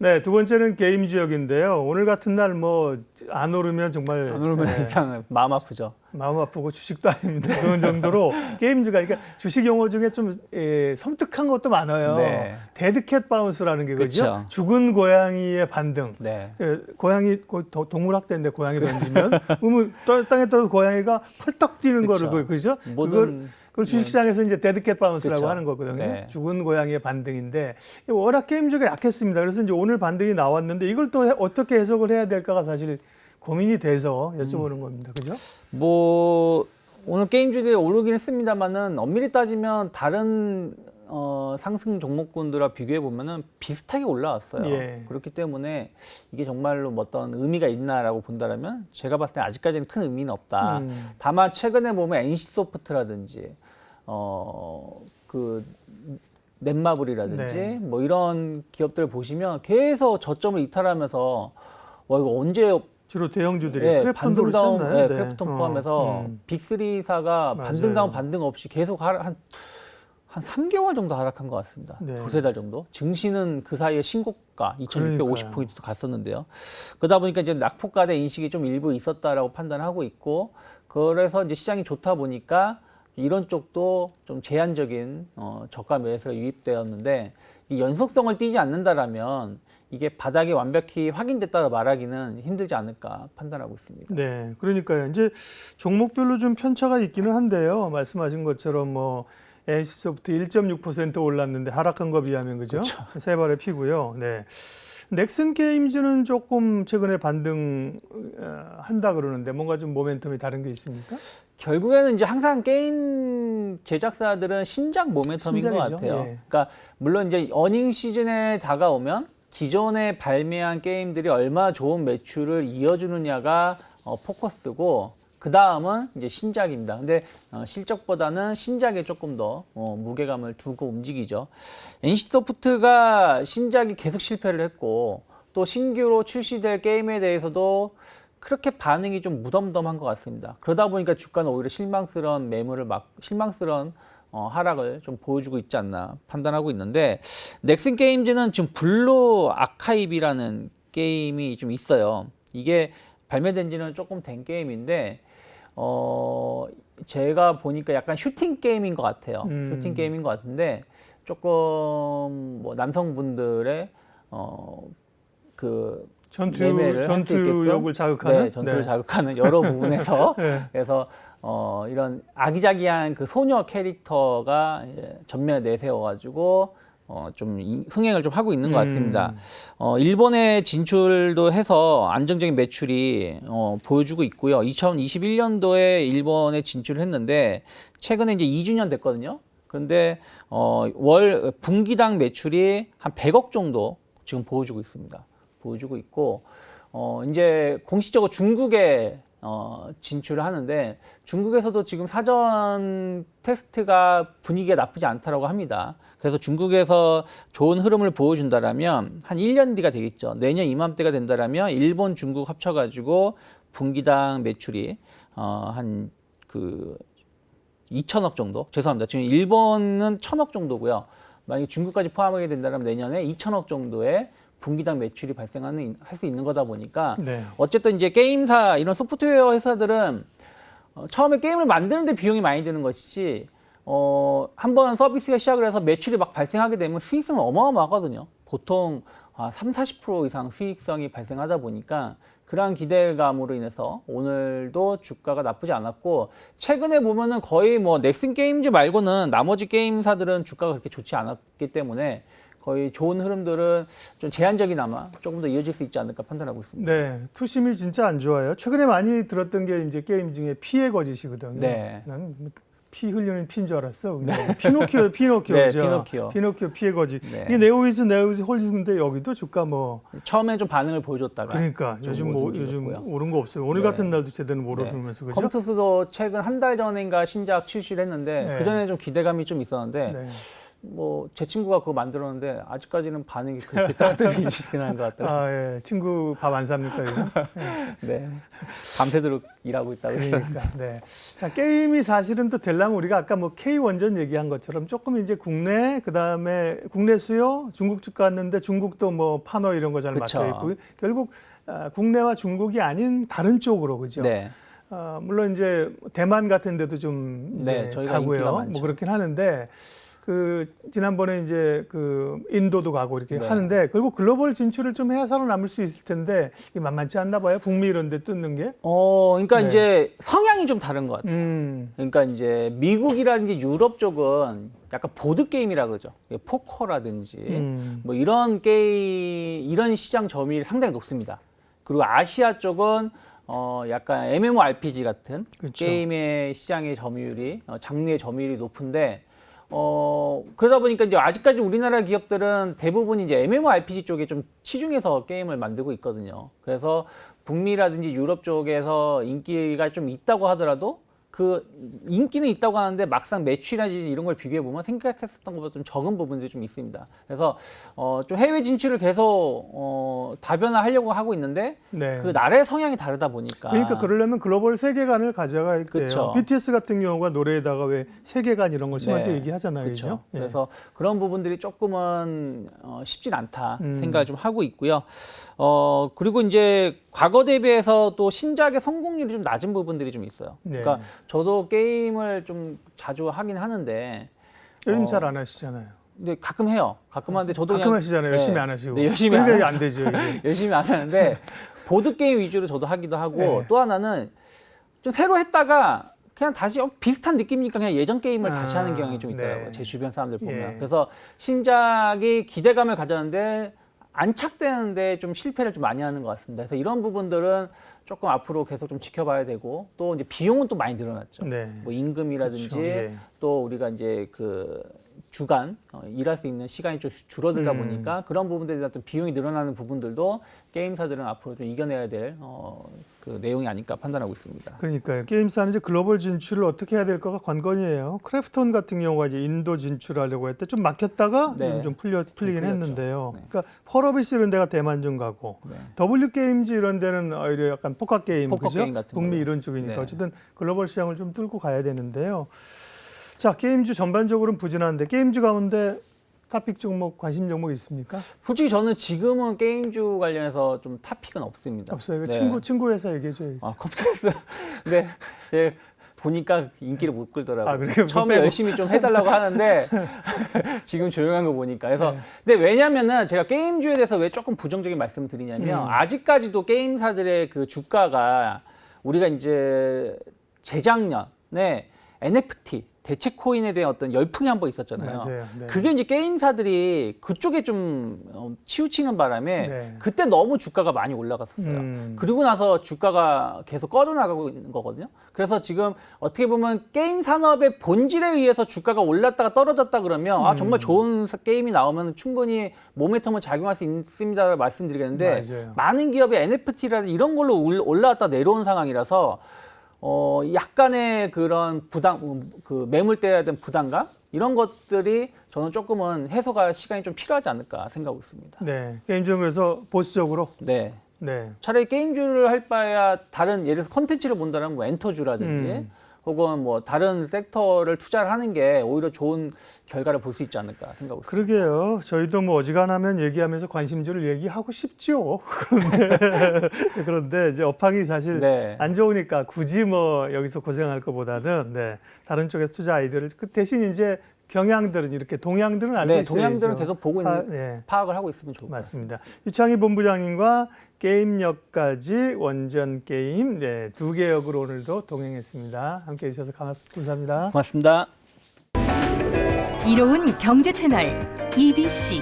네, 두 번째는 게임 지역인데요. 오늘 같은 날 뭐 안 오르면 정말 안 오르면 네, 이상 마음 아프죠. 마음 아프고 주식도 아닙니다. 그런 정도로 게임즈가 그러니까 주식 용어 중에 좀 예, 섬뜩한 것도 많아요. 네. 데드캣 바운스라는 게 그죠? 그쵸. 죽은 고양이의 반등. 네. 예, 고양이 고- 도- 동물 학대인데 고양이 던지면 그러면 떠- 땅에 떨어져 고양이가 펄떡 뛰는 그쵸. 거를 그- 그죠? 모든 그걸 주식시장에서 이제 데드캣 바운스라고 그쵸. 하는 거거든요. 네. 죽은 고양이의 반등인데 워낙 게임즈가 약했습니다. 그래서 이제 오늘 반등이 나왔는데 이걸 또 해- 어떻게 해석을 해야 될까가 사실 고민이 돼서 여쭤보는 음. 겁니다. 그죠? 뭐 오늘 게임주들이 오르긴 했습니다만은 엄밀히 따지면 다른 어, 상승 종목군들과 비교해 보면은 비슷하게 올라왔어요. 예. 그렇기 때문에 이게 정말로 뭐 어떤 의미가 있나라고 본다면 제가 봤을 때 아직까지는 큰 의미는 없다. 음. 다만 최근에 보면 NC소프트라든지 어그 넷마블이라든지 네. 뭐 이런 기업들을 보시면 계속 저점을 이탈하면서 와 이거 언제 주로 대형주들이 예, 크래프톤도 반등 다운. 예, 네. 크래프톤 어, 포함해서 음. 빅3사가 맞아요. 반등 다운 반등 없이 계속 하락, 한, 한 3개월 정도 하락한 것 같습니다. 네. 두세 달 정도. 증시는 그 사이에 신고가 2650포인트도 그러니까요. 갔었는데요. 그러다 보니까 이제 낙폭과대 인식이 좀 일부 있었다라고 판단하고 있고, 그래서 이제 시장이 좋다 보니까 이런 쪽도 좀 제한적인 어, 저가 매수가 유입되었는데 이 연속성을 띠지 않는다라면 이게 바닥이 완벽히 확인됐다고 말하기는 힘들지 않을까 판단하고 있습니다. 네, 그러니까요. 이제 종목별로 좀 편차가 있기는 한데요. 말씀하신 것처럼 뭐 NC소프트 1.6% 올랐는데 하락한 거 비하면 그죠? 세 발의 피고요. 네. 넥슨 게임즈는 조금 최근에 반등 어, 한다 그러는데 뭔가 좀 모멘텀이 다른 게 있습니까? 결국에는 이제 항상 게임 제작사들은 신작 모멘텀인 것 신작이죠. 같아요. 예. 그러니까 물론 이제 어닝 시즌에 다가오면 기존에 발매한 게임들이 얼마 좋은 매출을 이어주느냐가 어, 포커스고 그 다음은 이제 신작입니다. 근데 어, 실적보다는 신작에 조금 더 어, 무게감을 두고 움직이죠. NC소프트가 신작이 계속 실패를 했고 또 신규로 출시될 게임에 대해서도 그렇게 반응이 좀 무덤덤한 것 같습니다. 그러다 보니까 주가는 오히려 실망스러운 매물을 막 실망스러운 어, 하락을 좀 보여주고 있지 않나 판단하고 있는데 넥슨 게임즈는 지금 블루 아카이브라는 게임이 좀 있어요. 이게 발매된 지는 조금 된 게임인데 어 제가 보니까 약간 슈팅 게임인 것 같아요. 음. 슈팅 게임인 것 같은데 조금 뭐 남성분들의 어그 전투 전투력을 자극하는 네, 전투를 네. 자극하는 여러 부분에서 네. 그래서 어, 이런 아기자기한 그 소녀 캐릭터가 전면에 내세워가지고 어, 좀 이- 흥행을 좀 하고 있는 것 같습니다. 음. 어, 일본에 진출도 해서 안정적인 매출이 어, 보여주고 있고요. 2021년도에 일본에 진출을 했는데 최근에 이제 2주년 됐거든요. 그런데 어, 월 분기당 매출이 한 100억 정도 지금 보여주고 있습니다. 보여주고 있고 어, 이제 공식적으로 중국에 어, 진출을 하는데 중국에서도 지금 사전 테스트가 분위기가 나쁘지 않다라고 합니다. 그래서 중국에서 좋은 흐름을 보여준다라면 한 1년 뒤가 되겠죠. 내년 이맘때가 된다라면 일본, 중국 합쳐가지고 분기당 매출이 어, 한그 2천억 정도. 죄송합니다. 지금 일본은 1천억 정도고요. 만약에 중국까지 포함하게 된다면 내년에 2천억 정도의 분기당 매출이 발생하는 할 수 있는 거다 보니까 네. 어쨌든 이제 게임사 이런 소프트웨어 회사들은 어, 처음에 게임을 만드는데 비용이 많이 드는 것이지 어, 한번 서비스가 시작을 해서 매출이 막 발생하게 되면 수익성은 어마어마하거든요. 보통 아, 3, 40% 이상 수익성이 발생하다 보니까 그러한 기대감으로 인해서 오늘도 주가가 나쁘지 않았고 최근에 보면은 거의 뭐 넥슨 게임즈 말고는 나머지 게임사들은 주가가 그렇게 좋지 않았기 때문에 거의 좋은 흐름들은 좀 제한적이나마 조금 더 이어질 수 있지 않을까 판단하고 있습니다. 네, 투심이 진짜 안 좋아요. 최근에 많이 들었던 게 이제 게임 중에 피해 거짓이거든요. 네. 나는 피 흘리는 피인 줄 알았어. 피노키오, 피노키오, 네, 그죠? 피노키오. 피노키오 피해 거짓. 네. 이게 네오위스, 네오위스 홀딩인데 여기도 주가 뭐 처음에 좀 반응을 보여줬다가 그러니까 좀 요즘 뭐 요즘 오르고요. 오른 거 없어요. 오늘 네. 같은 날도 제대로 못 오르면서 그죠? 컴투스도 최근 한 달 전인가 신작 출시를 했는데 네. 그 전에 좀 기대감이 좀 있었는데 네. 뭐 제 친구가 그거 만들었는데 아직까지는 반응이 그렇게 따뜻해지진 않은 것 같더라고요. 아, 예. 친구 밥 안 삽니까, 이거? 네. 밤새도록 일하고 있다고 했어요. 그러니까, 네. 자, 게임이 사실은 또 되려면 우리가 아까 뭐 K 원전 얘기한 것처럼 조금 이제 국내, 그 다음에 국내 수요, 중국 집 갔는데 중국도 뭐 파노 이런 거 잘. 막혀 있고, 결국 아, 국내와 중국이 아닌 다른 쪽으로, 그죠? 네. 어, 물론 이제 대만 같은 데도 좀 이제 네, 가고요. 뭐 그렇긴 하는데 그 지난번에 이제 그 인도도 가고 이렇게 네. 하는데 결국 글로벌 진출을 좀 해야 살아남을 수 있을 텐데 이게 만만치 않나 봐요. 북미 이런 데 뜯는 게. 어, 그러니까 네. 이제 성향이 좀 다른 것 같아요. 음. 그러니까 이제 미국이라든지 유럽 쪽은 약간 보드 게임이라 그러죠. 포커라든지 음. 뭐 이런 게임 이런 시장 점유율이 상당히 높습니다. 그리고 아시아 쪽은 어 약간 MMORPG 같은 그쵸. 게임의 시장의 점유율이 어, 장르의 점유율이 높은데 어 그러다 보니까 이제 아직까지 우리나라 기업들은 대부분 이제 MMORPG 쪽에 좀 치중해서 게임을 만들고 있거든요. 그래서 북미라든지 유럽 쪽에서 인기가 좀 있다고 하더라도 그 인기는 있다고 하는데 막상 매출이라든지 이런 걸 비교해 보면 생각했었던 것보다 좀 적은 부분들이 좀 있습니다. 그래서 어, 좀 해외 진출을 계속 어, 다변화 하려고 하고 있는데 네. 그 나라의 성향이 다르다 보니까 그러니까 그러려면 글로벌 세계관을 가져가야 돼요. BTS 같은 경우가 노래에다가 왜 세계관 이런 걸 씀어서 네. 얘기하잖아요. 그렇죠. 예. 그래서 그런 부분들이 조금은 어, 쉽진 않다 음. 생각을 좀 하고 있고요. 어 그리고 이제 과거 대비해서 또 신작의 성공률이 좀 낮은 부분들이 좀 있어요. 네. 그러니까 저도 게임을 좀 자주 하긴 하는데 요즘 어, 잘안 하시잖아요. 근데 가끔 해요. 가끔 하는데 저도 가끔 그냥 하시잖아요. 네. 열심히 안 하시고. 네, 열심히 안안 되죠. 열심히 안 하는데 보드 게임 위주로 저도 하기도 하고 네. 또 하나는 좀 새로 했다가 그냥 다시 어, 비슷한 느낌이니까 그냥 예전 게임을 다시 아, 하는 경향이 좀 있더라고요. 네. 제 주변 사람들 보면. 예. 그래서 신작이 기대감을 가졌는데 안착되는데 좀 실패를 좀 많이 하는 것 같습니다. 그래서 이런 부분들은 조금 앞으로 계속 좀 지켜봐야 되고 또 이제 비용은 또 많이 늘어났죠. 네. 뭐 임금이라든지 그렇죠. 예. 또 우리가 이제 그 주간 어, 일할 수 있는 시간이 좀 줄어들다 음. 보니까 그런 부분들에 대한 좀 비용이 늘어나는 부분들도 게임사들은 앞으로 좀 이겨내야 될 어, 그 내용이 아닐까 판단하고 있습니다. 그러니까요. 게임사는 이제 글로벌 진출을 어떻게 해야 될까가 관건이에요. 크래프톤 같은 경우가 이제 인도 진출하려고 했때 좀 막혔다가 네. 좀 풀려 풀리긴 풀렸죠. 했는데요. 네. 그러니까 펄어비스 이런 데가 대만 좀 가고 네. W 게임즈 이런 데는 오히려 약간 포커 게임 포커 그죠? 게임 같은 북미 걸로. 이런 쪽이니까 네. 어쨌든 글로벌 시장을 좀 뚫고 가야 되는데요. 자, 게임주 전반적으로는 부진한데 게임주 가운데 토픽 종목 관심 종목 있습니까? 솔직히 저는 지금은 게임주 관련해서 좀 타픽은 없습니다. 없어요. 그 네. 친구 친구 회사 얘기해 줘야지. 아 컴퓨터에서 근데 제 보니까 인기를 못 끌더라고요. 아, 그래요? 처음에 빼고. 열심히 좀 해달라고 하는데 지금 조용한 거 보니까 그래서 네. 근데 왜냐면은 제가 게임주에 대해서 왜 조금 부정적인 말씀을 드리냐면 음. 아직까지도 게임사들의 그 주가가 우리가 이제 재작년에 NFT 대체 코인에 대한 어떤 열풍이 한 번 있었잖아요. 맞아요. 네. 그게 이제 게임사들이 그쪽에 좀 어, 치우치는 바람에 네. 그때 너무 주가가 많이 올라갔었어요. 음. 그리고 나서 주가가 계속 꺼져나가고 있는 거거든요. 그래서 지금 어떻게 보면 게임 산업의 본질에 의해서 주가가 올랐다가 떨어졌다 그러면 아 정말 좋은 사- 게임이 나오면 충분히 모멘텀을 작용할 수 있습니다 말씀드리겠는데 맞아요. 많은 기업이 NFT라든지 이런 걸로 올- 올라왔다 내려온 상황이라서 어 약간의 그런 부담 음, 그 매물대에 대한 부담감 이런 것들이 저는 조금은 해소가 시간이 좀 필요하지 않을까 생각하고 있습니다. 네. 그래서 보수적으로 네. 네. 차라리 게임주를 할 바에야 다른 예를 들어서 컨텐츠를 본다면 뭐 엔터주라든지 음. 혹은 뭐 다른 섹터를 투자를 하는 게 오히려 좋은 결과를 볼 수 있지 않을까 생각하고 있습니다. 그러게요. 저희도 뭐 어지간하면 얘기하면서 관심주를 얘기하고 싶죠. 그런데 그런데 이제 업황이 사실 네. 안 좋으니까 굳이 뭐 여기서 고생할 것보다는 네, 다른 쪽에서 투자 아이디어를 그 대신 이제 경향들은 이렇게 동향들은 알고 네, 있어야죠. 동향들은 계속 보고 파- 있는 네, 파악을 하고 있으면 좋을 것 같습니다. 맞습니다. 유창희 본부장님과 게임역까지 원전 게임 네, 두 개 역으로 오늘도 동행했습니다. 함께 해 주셔서 감사합니다. 고맙습니다. 이로운 경제 채널 EBC